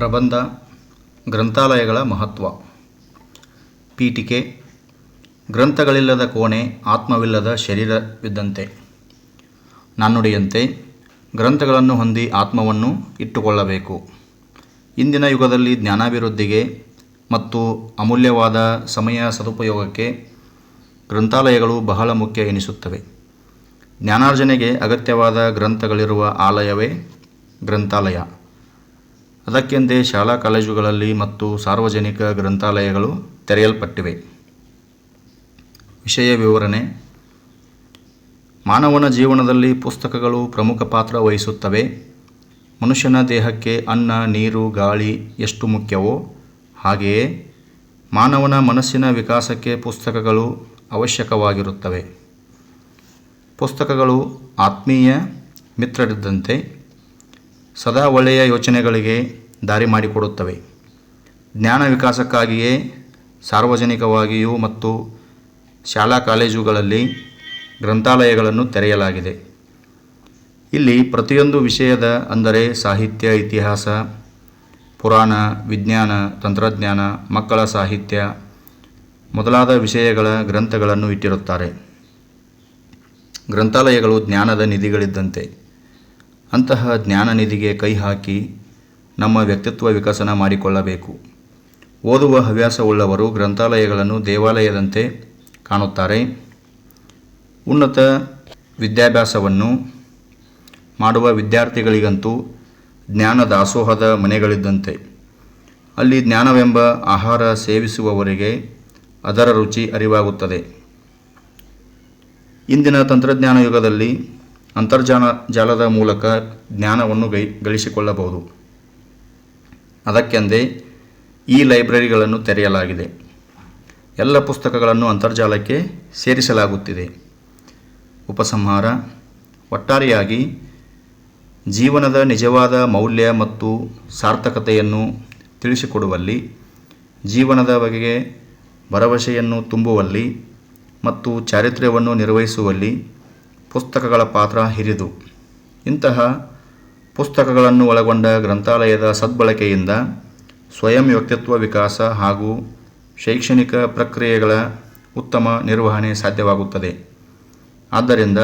ಪ್ರಬಂಧ, ಗ್ರಂಥಾಲಯಗಳ ಮಹತ್ವ. ಪೀಠಿಕೆ, ಗ್ರಂಥಗಳಿಲ್ಲದ ಕೋಣೆ ಆತ್ಮವಿಲ್ಲದ ಶರೀರವಿದ್ದಂತೆ. ನಾನುಡಿಯಂತೆ ಗ್ರಂಥಗಳನ್ನು ಹೊಂದಿ ಆತ್ಮವನ್ನು ಇಟ್ಟುಕೊಳ್ಳಬೇಕು. ಇಂದಿನ ಯುಗದಲ್ಲಿ ಜ್ಞಾನಾಭಿವೃದ್ಧಿಗೆ ಮತ್ತು ಅಮೂಲ್ಯವಾದ ಸಮಯ ಸದುಪಯೋಗಕ್ಕೆ ಗ್ರಂಥಾಲಯಗಳು ಬಹಳ ಮುಖ್ಯ ಎನಿಸುತ್ತವೆ. ಜ್ಞಾನಾರ್ಜನೆಗೆ ಅಗತ್ಯವಾದ ಗ್ರಂಥಗಳಿರುವ ಆಲಯವೇ ಗ್ರಂಥಾಲಯ. ಅದಕ್ಕೆಂದೇ ಶಾಲಾ ಕಾಲೇಜುಗಳಲ್ಲಿ ಮತ್ತು ಸಾರ್ವಜನಿಕ ಗ್ರಂಥಾಲಯಗಳು ತೆರೆಯಲ್ಪಟ್ಟಿವೆ. ವಿಷಯ ವಿವರಣೆ. ಮಾನವನ ಜೀವನದಲ್ಲಿ ಪುಸ್ತಕಗಳು ಪ್ರಮುಖ ಪಾತ್ರ ವಹಿಸುತ್ತವೆ. ಮನುಷ್ಯನ ದೇಹಕ್ಕೆ ಅನ್ನ, ನೀರು, ಗಾಳಿ ಎಷ್ಟು ಮುಖ್ಯವೋ ಹಾಗೆಯೇ ಮಾನವನ ಮನಸ್ಸಿನ ವಿಕಾಸಕ್ಕೆ ಪುಸ್ತಕಗಳು ಅವಶ್ಯಕವಾಗಿರುತ್ತವೆ. ಪುಸ್ತಕಗಳು ಆತ್ಮೀಯ, ಮಿತ್ರರಿದ್ದಂತೆ ಸದಾ ಒಳ್ಳೆಯ ಯೋಚನೆಗಳಿಗೆ ದಾರಿ ಮಾಡಿಕೊಡುತ್ತವೆ. ಜ್ಞಾನ ವಿಕಾಸಕ್ಕಾಗಿಯೇ ಸಾರ್ವಜನಿಕವಾಗಿಯೂ ಮತ್ತು ಶಾಲಾ ಕಾಲೇಜುಗಳಲ್ಲಿ ಗ್ರಂಥಾಲಯಗಳನ್ನು ತೆರೆಯಲಾಗಿದೆ. ಇಲ್ಲಿ ಪ್ರತಿಯೊಂದು ವಿಷಯದ ಅಂದರೆ ಸಾಹಿತ್ಯ, ಇತಿಹಾಸ, ಪುರಾಣ, ವಿಜ್ಞಾನ, ತಂತ್ರಜ್ಞಾನ, ಮಕ್ಕಳ ಸಾಹಿತ್ಯ ಮೊದಲಾದ ವಿಷಯಗಳ ಗ್ರಂಥಗಳನ್ನು ಇಟ್ಟಿರುತ್ತಾರೆ. ಗ್ರಂಥಾಲಯಗಳು ಜ್ಞಾನದ ನಿಧಿಗಳಿದ್ದಂತೆ. ಅಂತಹ ಜ್ಞಾನ ನಿಧಿಗೆ ಕೈ ಹಾಕಿ ನಮ್ಮ ವ್ಯಕ್ತಿತ್ವ ವಿಕಸನ ಮಾಡಿಕೊಳ್ಳಬೇಕು. ಓದುವ ಹವ್ಯಾಸವುಳ್ಳವರು ಗ್ರಂಥಾಲಯಗಳನ್ನು ದೇವಾಲಯದಂತೆ ಕಾಣುತ್ತಾರೆ. ಉನ್ನತ ವಿದ್ಯಾಭ್ಯಾಸವನ್ನು ಮಾಡುವ ವಿದ್ಯಾರ್ಥಿಗಳಿಗಂತೂ ಜ್ಞಾನ ದಾಸೋಹದ ಮನೆಗಳಿದ್ದಂತೆ. ಅಲ್ಲಿ ಜ್ಞಾನವೆಂಬ ಆಹಾರ ಸೇವಿಸುವವರಿಗೆ ಅದರ ರುಚಿ ಅರಿವಾಗುತ್ತದೆ. ಇಂದಿನ ತಂತ್ರಜ್ಞಾನ ಯುಗದಲ್ಲಿ ಅಂತರ್ಜಾಲ, ಜಾಲದ ಮೂಲಕ ಜ್ಞಾನವನ್ನು ಗೈ, ಗಳಿಸಿಕೊಳ್ಳಬಹುದು. ಅದಕ್ಕೆಂದೇ ಈ ಲೈಬ್ರರಿಗಳನ್ನು ತೆರೆಯಲಾಗಿದೆ. ಎಲ್ಲ ಪುಸ್ತಕಗಳನ್ನು ಅಂತರ್ಜಾಲಕ್ಕೆ ಸೇರಿಸಲಾಗುತ್ತಿದೆ. ಉಪಸಂಹಾರ, ಒಟ್ಟಾರೆಯಾಗಿ ಜೀವನದ ನಿಜವಾದ ಮೌಲ್ಯ ಮತ್ತು ಸಾರ್ಥಕತೆಯನ್ನು ತಿಳಿಸಿಕೊಡುವಲ್ಲಿ, ಜೀವನದ ಬಗೆಗೆ ಭರವಸೆಯನ್ನು ತುಂಬುವಲ್ಲಿ ಮತ್ತು ಚಾರಿತ್ರ್ಯವನ್ನು ನಿರ್ವಹಿಸುವಲ್ಲಿ ಪುಸ್ತಕಗಳ ಪಾತ್ರ ಹಿರಿದು. ಇಂತಹ ಪುಸ್ತಕಗಳನ್ನು ಒಳಗೊಂಡ ಗ್ರಂಥಾಲಯದ ಸದ್ಬಳಕೆಯಿಂದ ಸ್ವಯಂ ವ್ಯಕ್ತಿತ್ವ ವಿಕಾಸ ಹಾಗೂ ಶೈಕ್ಷಣಿಕ ಪ್ರಕ್ರಿಯೆಗಳ ಉತ್ತಮ ನಿರ್ವಹಣೆ ಸಾಧ್ಯವಾಗುತ್ತದೆ. ಆದ್ದರಿಂದ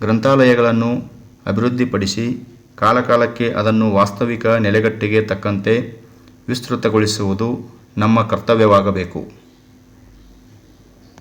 ಗ್ರಂಥಾಲಯಗಳನ್ನು ಅಭಿವೃದ್ಧಿಪಡಿಸಿ ಕಾಲಕಾಲಕ್ಕೆ ಅದನ್ನು ವಾಸ್ತವಿಕ ನೆಲೆಗಟ್ಟಿಗೆ ತಕ್ಕಂತೆ ವಿಸ್ತೃತಗೊಳಿಸುವುದು ನಮ್ಮ ಕರ್ತವ್ಯವಾಗಬೇಕು.